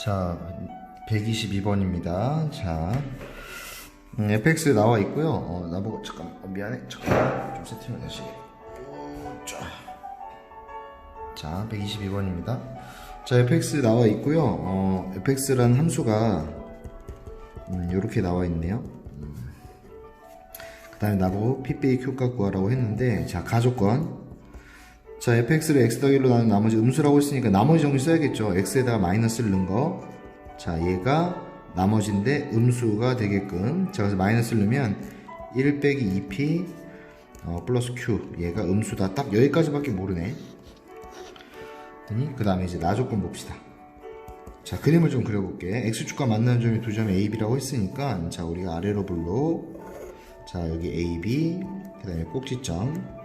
자, 122번입니다. 자, 음, FX 나와 있고요. 어, 나보고 잠깐 어, 미안해. 잠깐 좀 세팅을 다시. 오, 자, 자, 122번입니다. 자, FX 나와 있고요. 어, FX라는 함수가 음, 이렇게 나와 있네요. 그 다음에 나보고 PBAQ 구하라고 했는데, 자, 가조건. 자, fx를 x 더하기로 나눈 나머지 음수라고 했으니까 나머지 정리 써야겠죠. x에다가 마이너스를 넣은 거. 자, 얘가 나머지인데 음수가 되게끔. 자, 그래서 마이너스를 넣으면 1 빼기 2p 어, 플러스 q. 얘가 음수다. 딱 여기까지밖에 모르네. 그 다음에 이제 나조건 봅시다. 자, 그림을 좀 그려볼게. x축과 만나는 점이 두 점이 a, b라고 했으니까 자, 우리가 아래로 불로 자, 여기 a, b 그 다음에 꼭지점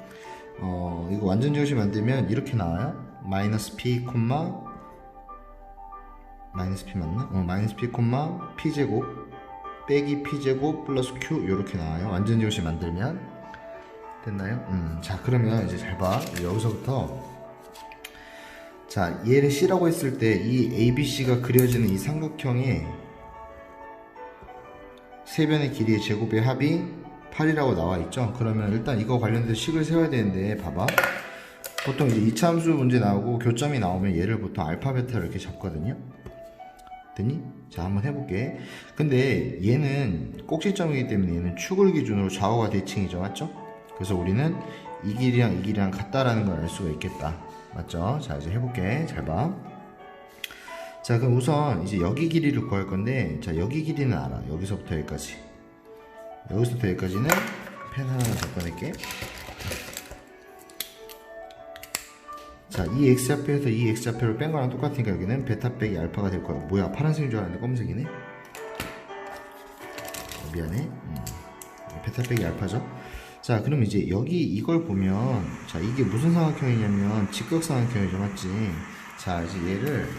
어, 이거 완전 지우시 만들면 이렇게 나와요. 마이너스 p 콤마 마이너스 p 맞나? 어, 마이너스 p 콤마 p 제곱 빼기 p 제곱 플러스 q 이렇게 나와요. 완전 지우시 만들면 됐나요? 음, 자 그러면 이제 잘 봐. 여기서부터 자 얘를 c라고 했을 때 이 abc가 그려지는 이 삼각형의 세 변의 길이의 제곱의 합이 8이라고 나와 있죠. 그러면 일단 이거 관련돼서 식을 세워야 되는데 봐봐. 보통 이제 이차함수 문제 나오고 교점이 나오면 얘를 보통 알파 베타로 이렇게 잡거든요. 됐니? 자 한번 해볼게. 근데 얘는 꼭지점이기 때문에 얘는 축을 기준으로 좌우가 대칭이죠, 맞죠? 그래서 우리는 이 길이랑 이 길이랑 같다라는 걸 알 수가 있겠다, 맞죠? 자 이제 해볼게. 잘 봐. 자 그럼 우선 이제 여기 길이를 구할 건데, 자 여기 길이는 알아. 여기서부터 여기까지. 여기서부터 여기까지는 펜 하나만 갖다 낼게. 자, 이 x좌표에서 이 x좌표를 뺀 거랑 똑같으니까 여기는 베타 빼기 알파가 될 거야. 뭐야, 파란색인 줄 알았는데 검은색이네? 어, 미안해. 음, 베타 빼기 알파죠. 자, 그럼 이제 여기 이걸 보면, 자, 이게 무슨 삼각형이냐면 직각삼각형이죠, 맞지? 자, 이제 얘를,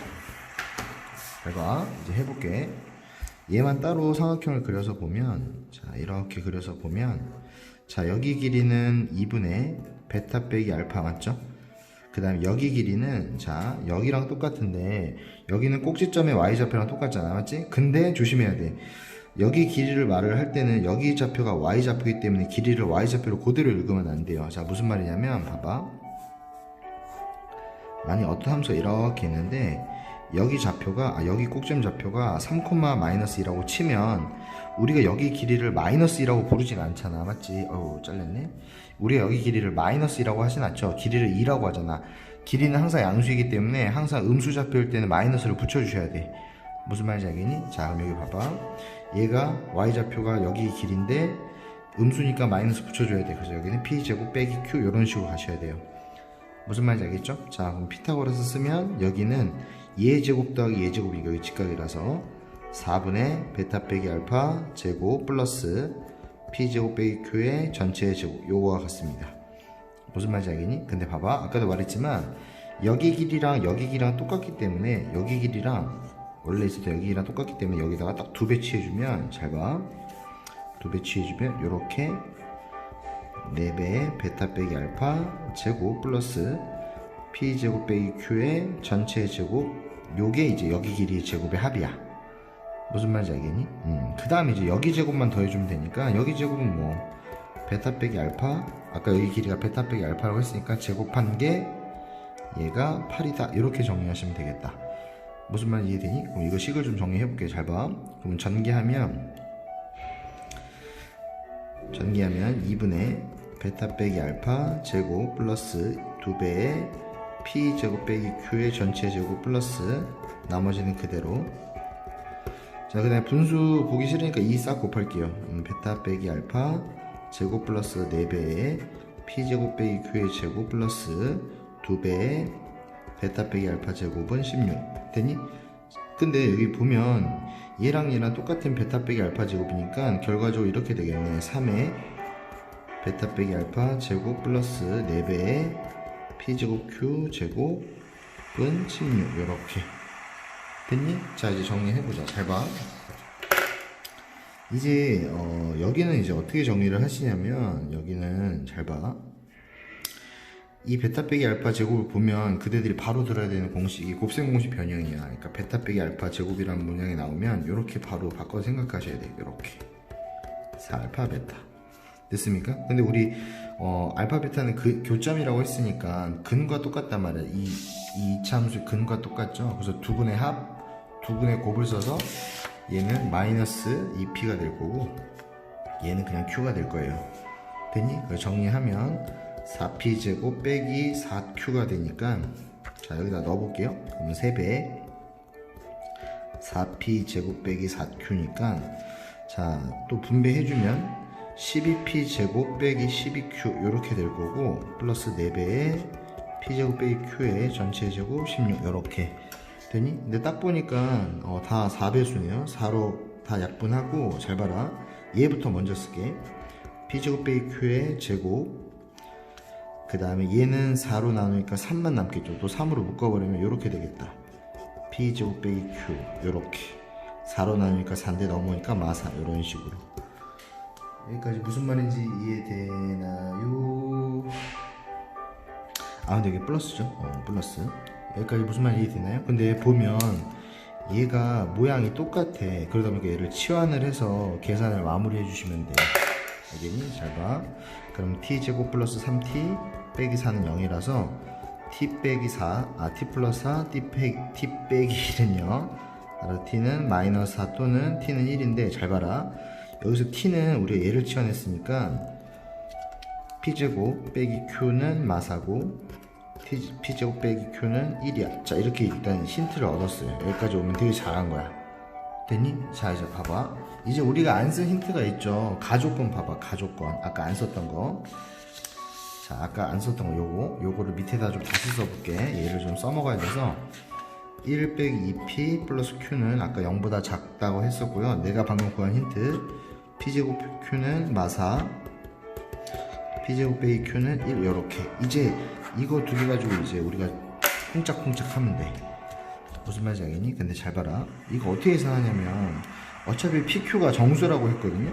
내가 이제 해볼게. 얘만 따로 삼각형을 그려서 보면 자 이렇게 그려서 보면 자 여기 길이는 2분의 베타 빼기 알파 맞죠? 그 다음에 여기 길이는 자 여기랑 똑같은데 여기는 꼭지점의 y좌표랑 똑같잖아 맞지? 근데 조심해야 돼 여기 길이를 말을 할 때는 여기 좌표가 y좌표이기 때문에 길이를 y좌표로 그대로 읽으면 안 돼요 자 무슨 말이냐면 봐봐 만약 어떤 함수가 이렇게 있는데 여기 좌표가 아, 여기 꼭지점 좌표가 3, 마이너스 2라고 치면 우리가 여기 길이를 마이너스 2라고 부르진 않잖아. 맞지? 어우 잘렸네. 우리가 여기 길이를 마이너스 2라고 하진 않죠. 길이를 2라고 하잖아. 길이는 항상 양수이기 때문에 항상 음수 좌표일 때는 마이너스를 붙여주셔야 돼. 무슨 말인지 알겠니? 자 그럼 여기 봐봐. 얘가 y좌표가 여기 길인데 음수니까 마이너스 붙여줘야 돼. 그래서 여기는 p제곱 빼기 q 이런 식으로 가셔야 돼요. 무슨 말인지 알겠죠? 자 그럼 피타고라스 쓰면 여기는 예제곱 더하기 예제곱이 여기 직각이라서 4분의 베타 빼기 알파 제곱 플러스 p제곱 빼기 q의 전체 제곱 요거와 같습니다. 무슨 말인지 알겠니? 근데 봐봐. 아까도 말했지만 여기 길이랑 여기 길이랑 똑같기 때문에 여기 길이랑 원래 때 여기 길이랑 똑같기 때문에 여기다가 딱 두 배 취해주면 잘봐두 배 취해주면 요렇게 4배의 베타 빼기 알파 제곱 플러스 p제곱 빼기 q의 전체 제곱 요게 이제 여기 길이 제곱의 합이야. 무슨 말인지 알겠니? 음, 그 다음에 이제 여기 제곱만 더해주면 되니까 여기 제곱은 뭐? 베타 빼기 알파? 아까 여기 길이가 베타 빼기 알파라고 했으니까 제곱한 게 얘가 8이다. 이렇게 정리하시면 되겠다. 무슨 말인지 이해되니? 그럼 이거 식을 좀 정리해볼게 잘봐. 그러면 전개하면 전개하면 2분의 베타 빼기 알파 제곱 플러스 2배의 p 제곱 빼기 q의 전체 제곱 플러스 나머지는 그대로. 자 그다음에 분수 보기 싫으니까 2 싹 곱할게요. 음, 베타 빼기 알파 제곱 플러스 4배의 p 제곱 빼기 q의 제곱 플러스 2배의 베타 빼기 알파 제곱은 16 됐니? 근데 여기 보면 얘랑 얘랑 똑같은 베타 빼기 알파 제곱이니까 결과적으로 이렇게 되겠네. 3의 베타 빼기 알파 제곱 플러스 4배의 p제곱 q제곱은 16 이렇게 됐니? 자 이제 정리해보자 잘봐 이제 어, 여기는 이제 어떻게 정리를 하시냐면 여기는 잘봐 이 베타 빼기 알파 제곱을 보면 그대들이 바로 들어야 되는 공식이 곱셈 공식 변형이야. 그러니까 베타 빼기 알파 제곱이라는 문장이 나오면 이렇게 바로 바꿔 생각하셔야 돼. 이렇게 4 알파 베타 됐습니까? 근데 우리 어, 알파 베타는 그 교점이라고 했으니까 근과 똑같단 말이야. 이, 이 참수 근과 똑같죠. 그래서 두 분의 합, 두 분의 곱을 써서 얘는 마이너스 2p가 될 거고 얘는 그냥 q가 될 거예요. 됐니? 그래서 정리하면 4p 제곱 빼기 4q가 되니까 자 여기다 넣어볼게요. 그러면 3배 4p 제곱 빼기 4q니까 자 또 분배해주면 12p 제곱 빼기 12q 이렇게 될 거고 플러스 4배의 p 제곱 빼기 q의 전체 제곱 16 이렇게 되니? 근데 딱 보니까 어, 다 4배수네요. 4로 다 약분하고 잘 봐라. 얘부터 먼저 쓸게. p 제곱 빼기 q의 제곱. 그 다음에 얘는 4로 나누니까 3만 남겠죠. 또 3으로 묶어버리면 이렇게 되겠다. p 제곱 빼기 q 이렇게. 4로 나누니까 4인데 넘어오니까 마사. 이런 식으로 여기까지 무슨 말인지 이해되나요? 아 근데 이게 플러스죠 어, 플러스 여기까지 무슨 말인지 이해되나요? 근데 보면 얘가 모양이 똑같아 그러다 보니까 얘를 치환을 해서 계산을 마무리해 주시면 돼 알겠니? 잘봐 그럼 t제곱 플러스 3t 빼기 4는 0이라서 t 빼기 4, 아 t 플러스 4, t 빼기, t 빼기 1은요 따라 t는 마이너스 4 또는 t는 1인데 잘 봐라 여기서 t는 우리가 얘를 치환했으니까 p제곱 빼기 q는 마사고 p제곱 빼기 q는 1이야. 자 이렇게 일단 힌트를 얻었어요. 여기까지 오면 되게 잘한 거야. 됐니? 자 이제 봐봐. 이제 우리가 안 쓴 힌트가 있죠. 가족권 봐봐 가족권. 아까 안 썼던 거. 자, 아까 안 썼던 거 요거, 요거를 밑에다 좀 다시 써볼게. 얘를 좀 써먹어야 돼서. 1 빼기 2p 플러스 q는 아까 0보다 작다고 했었고요. 내가 방금 구한 힌트 p제곱 q는 마사 p제곱 빼기 q는 1 이렇게 이제 이거 두 개 가지고 이제 우리가 쿵짝쿵짝 하면 돼. 무슨 말인지 알겠니? 근데 잘 봐라. 이거 어떻게 계산하냐면 어차피 pq가 정수라고 했거든요.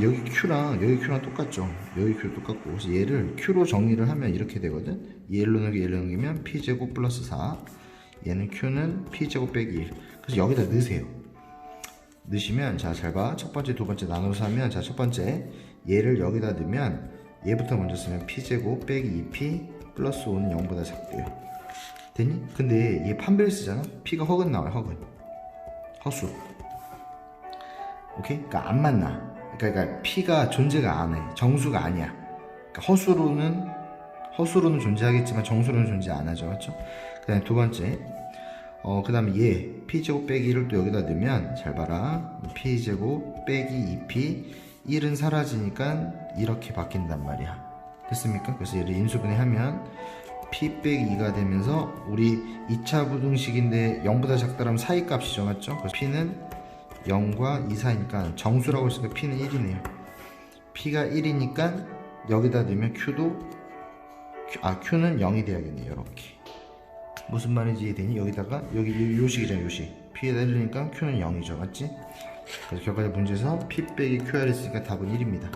여기 q랑 여기 q랑 똑같죠. 여기 q 똑같고 그래서 얘를 q로 정리를 하면 이렇게 되거든. 얘로 넘기 얘로 넘기면 p 제곱 플러스 4. 얘는 q는 p 제곱 빼기 1. 그래서 여기다 넣으세요. 넣으시면 자 잘 봐. 첫 번째 두 번째 나눠서 하면 자 첫 번째 얘를 여기다 넣으면 얘부터 먼저 쓰면 p 제곱 빼기 2p 플러스 5는 0보다 작대요. 됐니? 근데 얘 판별 쓰잖아. p가 허근 나와요. 허근. 허수. 오케이? 그러니까 안 만나. 그러니까, 그러니까 P가 존재가 안 해. 정수가 아니야. 그러니까 허수로는 허수로는 존재하겠지만 정수로는 존재 안 하죠. 그렇죠? 그 다음에 두 번째. 어, 그 다음에 얘 P 제곱 빼기 1을 또 여기다 넣으면 잘 봐라. P 제곱 빼기 2P 1은 사라지니까 이렇게 바뀐단 말이야. 됐습니까? 그래서 얘를 인수분해 하면 P 빼기 2가 되면서 우리 2차 부등식인데 0보다 작다라면 사이 값이죠. 맞죠? 그래서 P는 0과 2 사이니까 정수라고 했으니까 P는 1이네요. P가 1이니까 여기다 넣으면 Q도 아 Q는 0이 돼야겠네요. 이렇게 무슨 말인지 이해되니? 여기다가 여기 요- 요식이잖아 요식 P에다 1이니까 Q는 0이죠. 맞지? 그래서 결과적 문제에서 P 빼기 QR 했으니까 답은 1입니다.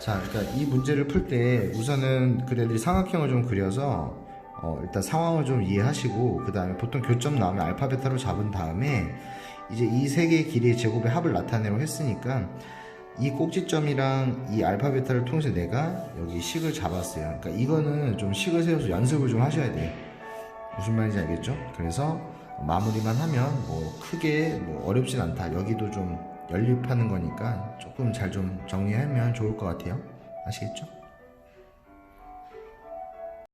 자, 그러니까 이 문제를 풀 때 우선은 그대들이 삼각형을 좀 그려서 어, 일단 상황을 좀 이해하시고 그 다음에 보통 교점 나오면 알파 베타로 잡은 다음에 이제 이 세 개의 길이의 제곱의 합을 나타내려 했으니까 이 꼭지점이랑 이 알파 베타를 통해서 내가 여기 식을 잡았어요. 그러니까 이거는 좀 식을 세워서 연습을 좀 하셔야 돼요. 무슨 말인지 알겠죠? 그래서 마무리만 하면 뭐 크게 뭐 어렵진 않다. 여기도 좀 연립하는 거니까 조금 잘 좀 정리하면 좋을 것 같아요. 아시겠죠?